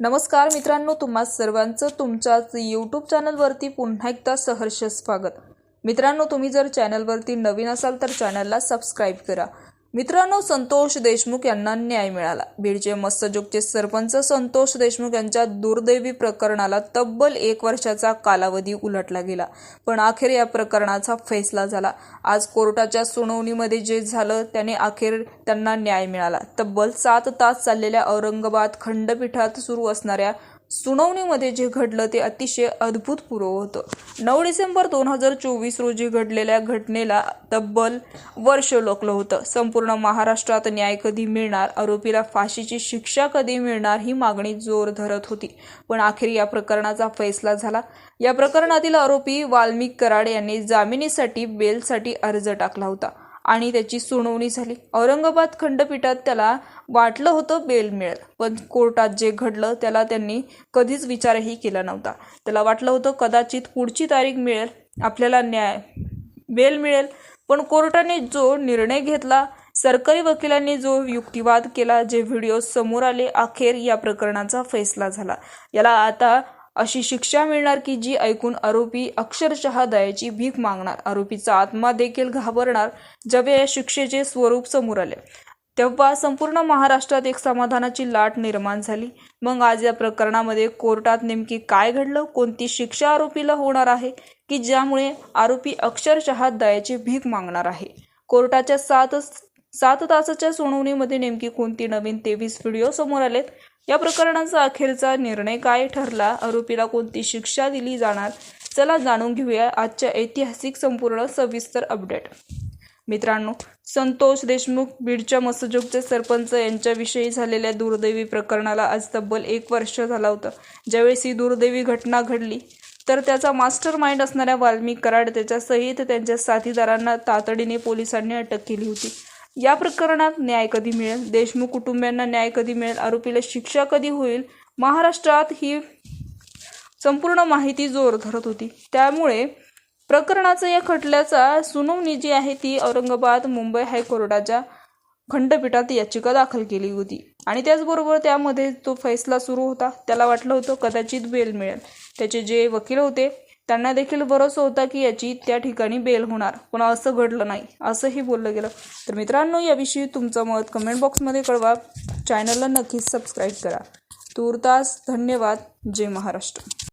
नमस्कार मित्रांनो तुम्हा सर्वांचं तुमच्याच यूट्यूब चॅनलवरती पुन्हा एकदा सहर्ष स्वागत. मित्रांनो तुम्ही जर चॅनलवरती नवीन असाल तर चॅनलला सबस्क्राईब करा. मित्रांनो संतोष देशमुख यांना न्याय मिळाला. बीडचे मत्स्यजोगचे सरपंच संतोष देशमुख यांच्या दुर्दैवी प्रकरणाला तब्बल एक वर्षाचा कालावधी उलटला गेला. पण अखेर या प्रकरणाचा फैसला झाला. आज कोर्टाच्या सुनावणीमध्ये जे झालं त्याने अखेर त्यांना न्याय मिळाला. तब्बल सात तास चाललेल्या औरंगाबाद खंडपीठात सुरू असणाऱ्या सुनावणीमध्ये जे घडलं ते अतिशय अद्भुतपूर्व होतं. नऊ डिसेंबर दोन हजार चोवीस रोजी घडलेल्या घटनेला तब्बल वर्ष लोकलं होतं. संपूर्ण महाराष्ट्रात न्याय कधी मिळणार आरोपीला फाशीची शिक्षा कधी मिळणार ही मागणी जोर धरत होती. पण अखेर या प्रकरणाचा फैसला झाला. या प्रकरणातील आरोपी वाल्मिक कराड यांनी जामिनीसाठी बेलसाठी अर्ज टाकला होता. आणि त्याची सुनावणी झाली. औरंगाबाद खंडपीठात त्याला वाटलं होतं बेल मिळेल. पण कोर्टात जे घडलं त्याला त्यांनी कधीच विचारही केला नव्हता. त्याला वाटलं होतं कदाचित पुढची तारीख मिळेल आपल्याला न्याय बेल मिळेल. पण कोर्टाने जो निर्णय घेतला सरकारी वकिलांनी जो युक्तिवाद केला जे व्हिडिओ समोर आले अखेर या प्रकरणाचा फैसला झाला. याला आता अशी शिक्षा मिळणार की जी ऐकून आरोपी अक्षरशः दयाची भीक मागणार. आरोपीचा आत्मा देखील घाबरणार जेव्हा या शिक्षेचे स्वरूप समोर आले. तेव्हा संपूर्ण महाराष्ट्रात एक समाधानाची लाट निर्माण झाली. मग आज या प्रकरणामध्ये कोर्टात नेमकी काय घडलं? कोणती शिक्षा आरोपीला होणार आहे? की ज्यामुळे आरोपी अक्षरशः दयाची भीक मागणार आहे? कोर्टाच्या सात सात तासाच्या सुनावणीमध्ये नेमकी कोणती नवीन तेवीस व्हिडिओ समोर आलेत? या प्रकरणाचा अखेरचा निर्णय काय ठरला? आरोपीला कोणती शिक्षा दिली जाणार? चला जाणून घेऊया आजच्या ऐतिहासिक संपूर्ण सविस्तर अपडेट. मित्रांनो संतोष देशमुख बीडच्या मसजोगचे सरपंच यांच्याविषयी झालेल्या दुर्दैवी प्रकरणाला आज तब्बल एक वर्ष झाला होतं. ज्यावेळेस ही दुर्दैवी घटना घडली तर त्याचा मास्टर माइंड असणाऱ्या वाल्मिक कराड त्याच्यासहित त्यांच्या साथीदारांना तातडीने पोलिसांनी अटक केली होती. या प्रकरणात न्याय कधी मिळेल? देशमुख कुटुंबियांना न्याय कधी मिळेल? आरोपीला शिक्षा कधी होईल? महाराष्ट्रात ही संपूर्ण माहिती जोर धरत होती. त्यामुळे प्रकरणाचं या खटल्याचा सुनावणी जी आहे ती औरंगाबाद मुंबई हायकोर्टाच्या खंडपीठात याचिका दाखल केली होती. आणि त्याचबरोबर त्यामध्ये तो फैसला सुरू होता. त्याला वाटलं होतं कदाचित बेल मिळेल. त्याचे जे वकील होते त्यांना देखील भरोसा होता की याची त्या ठिकाणी बेल होणार. पण असं घडलं नाही. असंही बोललं गेलं. तर मित्रांनो याविषयी तुमचं मत कमेंट बॉक्समध्ये कळवा. चॅनलला नक्कीच सबस्क्राईब करा. तूर्तास धन्यवाद. जय महाराष्ट्र.